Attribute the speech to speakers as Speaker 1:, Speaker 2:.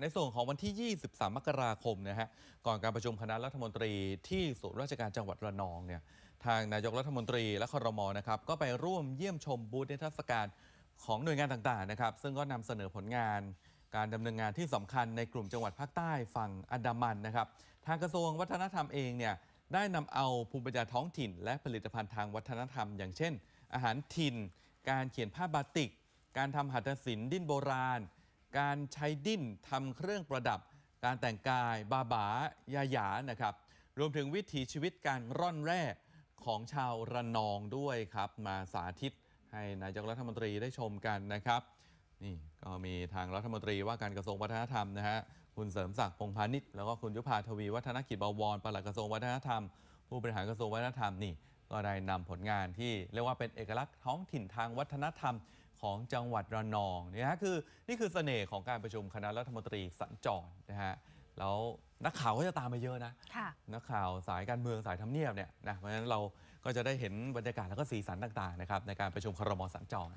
Speaker 1: ในส่วนของวันที่ 23 มกราคมนะฮะก่อนการประชุมคณะรัฐมนตรีที่ศูนย์ราชการจังหวัดระนองเนี่ยทางนายกรัฐมนตรีและคอรมอนะครับก็ไปร่วมเยี่ยมชมบูธนิทรรศการของหน่วยงานต่างๆนะครับซึ่งก็นำเสนอผลงาน การดำเนินงานที่สำคัญในกลุ่มจังหวัดภาคใต้ฝั่งอันดามันนะครับทางกระทรวงวัฒนธรรมเองเนี่ยได้นำเอาภูมิปัญญาท้องถิ่น และผลิตภัณฑ์ทางวัฒนธรรม อย่างเช่น อาหารถิ่น การเขียนผ้าบาติก การทำหัตถศิลป์ดิ้นโบราณ การใช้ดิ้นทำเครื่องประดับ การแต่งกายบาบายาหยานะครับ รวมถึงวิถีชีวิตการร่อนแร่ของชาวระนองด้วยครับ มาสาธิตให้นายกรัฐมนตรีได้ชมกันนะครับ นี่ก็มีทางรัฐมนตรีว่าการกระทรวงวัฒนธรรมนะฮะคุณเสริมศักดิ์พงพาณิชย์แล้วก็คุณยุพาทวีวัฒนกิจบวรปลัดกระทรวงวัฒนธรรม ผู้บริหารกระทรวงวัฒนธรรมนี่ ก็ได้นำผลงานที่เรียกว่าเป็นเอกลักษณ์ท้องถิ่นทางวัฒนธรรมของจังหวัดระนองเนี่ยนะคือนี่คือเสน่ห์ของการประชุมคณะรัฐมนตรีสัญจรนะฮะแล้วนักข่าวก็จะตามมาเยอะนะ
Speaker 2: ค่ะ
Speaker 1: นักข่าวสายการเมืองสายทำเนียบเนี่ยนะเพราะฉะนั้นเราก็จะได้เห็นบรรยากาศแล้วก็สีสันต่างๆนะครับในการประชุมครมสัญจร